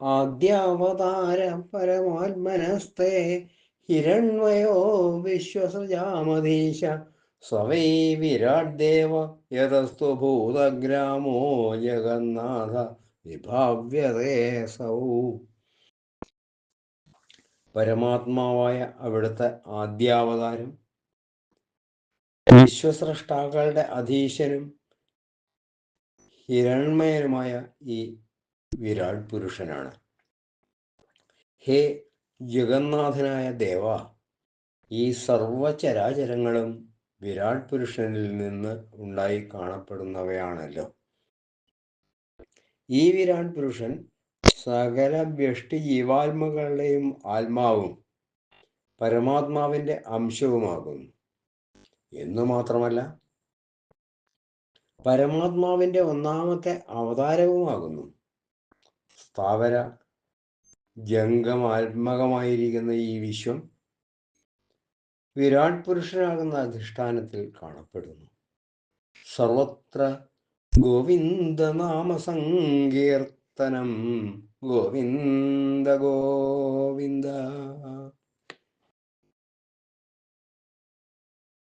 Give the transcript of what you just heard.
ആദ്യാവതാര പരമാത്മനസ്തേ ഹിരണ്മയോ വിശ്വസജാമധീശ സ്വവൈ വിരാട് ദേവ യതസ്തു ഭൂതഗ്രാമോ ജഗന്നാഥ വിഭാവ്യതേ സൗ. പരമാത്മാവായ അവിടുത്തെ ആദ്യാവതാരം വിശ്വസ്രഷ്ടാക്കളുടെ അധീശനും ഹിരൺമയനുമായ ഈ വിരാട് പുരുഷനാണ്. ഹേ ജഗന്നാഥനായ ദേവ ഈ സർവചരാചരങ്ങളും വിരാട് പുരുഷനിൽ നിന്ന് ഉണ്ടായി കാണപ്പെടുന്നവയാണല്ലോ. ഈ വിരാട് പുരുഷൻ സകല വ്യഷ്ടി ജീവാത്മകളുടെയും ആത്മാവും പരമാത്മാവിന്റെ അംശവുമാകുന്നു. എന്നു മാത്രമല്ല പരമാത്മാവിന്റെ ഒന്നാമത്തെ അവതാരവുമാകുന്നു. സ്ഥാവര ജംഗമാത്മകമായിരിക്കുന്ന ഈ വിശ്വം വിരാട് പുരുഷനാകുന്ന അധിഷ്ഠാനത്തിൽ കാണപ്പെടുന്നു. സർവത്ര ഗോവിന്ദനാമസങ്കീർത്തനം ഗോവിന്ദ ഗോവിന്ദ